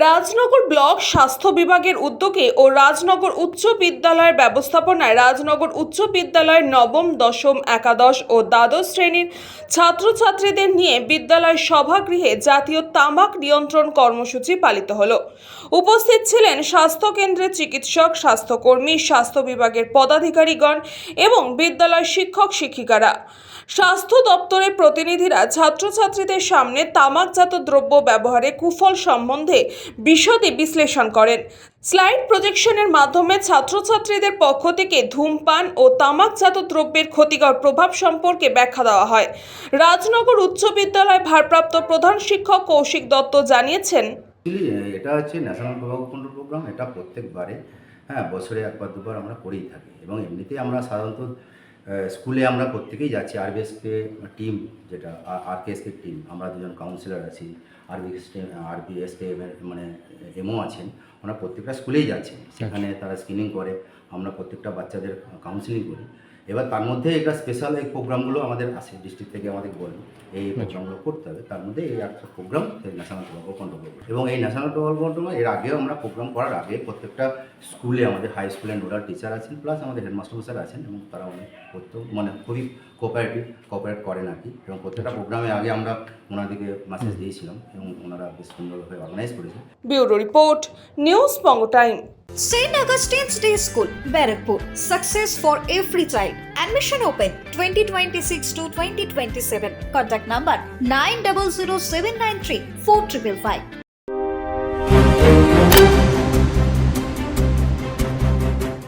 Rajnagar block স্বাস্থ্য বিভাগের উদ্যোগে ও রাজনগর উচ্চ বিদ্যালয়ের ব্যবস্থাপনায় রাজনগর উচ্চ বিদ্যালয়ের নবম, দশম, একাদশ ও দ্বাদশ শ্রেণির ছাত্রছাত্রীদের নিয়ে বিদ্যালয় সভাগৃহে জাতীয় তামাক নিয়ন্ত্রণ কর্মসূচি পালিত হলো। উপস্থিত ছিলেন স্বাস্থ্য কেন্দ্রের চিকিৎসক, স্বাস্থ্যকর্মী, স্বাস্থ্য বিভাগের পদাধিকারীগণ এবং বিদ্যালয় শিক্ষক শিক্ষিকারা। স্বাস্থ্য দপ্তরের প্রতিনিধিরা ছাত্রছাত্রীদের সামনে তামাকজাত দ্রব্য ব্যবহারে কুফল সম্বন্ধে বিশদে বিশ্লেষণ করেন। স্লাইড প্রজেকশনের মাধ্যমে ছাত্রছাত্রীদের পক্ষ থেকে ধূমপান ও তামাকজাত দ্রব্যের ক্ষতিকর প্রভাব সম্পর্কে ব্যাখ্যা দেওয়া হয়। রাজনগর উচ্চ বিদ্যালয় ভারপ্রাপ্ত প্রধান শিক্ষক কৌশিক দত্ত জানিয়েছেন, এটা হচ্ছে ন্যাশনাল প্রোগ্রাম, এটা প্রত্যেকবারে হ্যাঁ বছরে একবার দুবার আমরা করেই থাকি। এবং এমনিতেই আমরা সাধারণত স্কুলে আমরা প্রত্যেকেই যাচ্ছি। আরবিএসকে টিম যেটা আর আরকেএসকে টিম আমরা দুজন কাউন্সিলর আছি। আরবিএসকে আরবিএসকে মানে এমও আছেন। ওনারা প্রত্যেকটা স্কুলেই যাচ্ছেন। সেখানে তারা স্ক্রিনিং করে। আমরা প্রত্যেকটা বাচ্চাদের কাউন্সিলিং করি। এবার তার মধ্যে এটা স্পেশাল এই প্রোগ্রামগুলো আমাদের আসে ডিস্ট্রিক্ট থেকে আমাদের বলে। এই প্রোগ্রামগুলো করতে হবে। তার মধ্যে এই একটা প্রোগ্রাম ন্যাশনাল টোবাকো কন্ট্রোল এবং এই ন্যাশনাল টোবাকো কন্ট্রোল এর আগেও আমরা প্রোগ্রাম করার আগে প্রত্যেকটা স্কুলে আমাদের হাই স্কুলে নোডাল টিচার আছেন প্লাস আমাদের হেডমাস্টার স্যার আছেন এবং তারা অনেক করতেও মানে খুবই কোঅপারেটিভ কোঅপারেট করেন আর কি এবং প্রত্যেকটা প্রোগ্রামে আগে আমরা ওনাদেরকে মেসেজ দিয়েছিলাম এবং ওনারা বেশ সুন্দরভাবে অর্গানাইজ করেছেন bureau report news Banga time. St. Augustine's Day School, Barrackpur. Success for every child. Admission open 2026 to 2027. Contact number 900793 4555.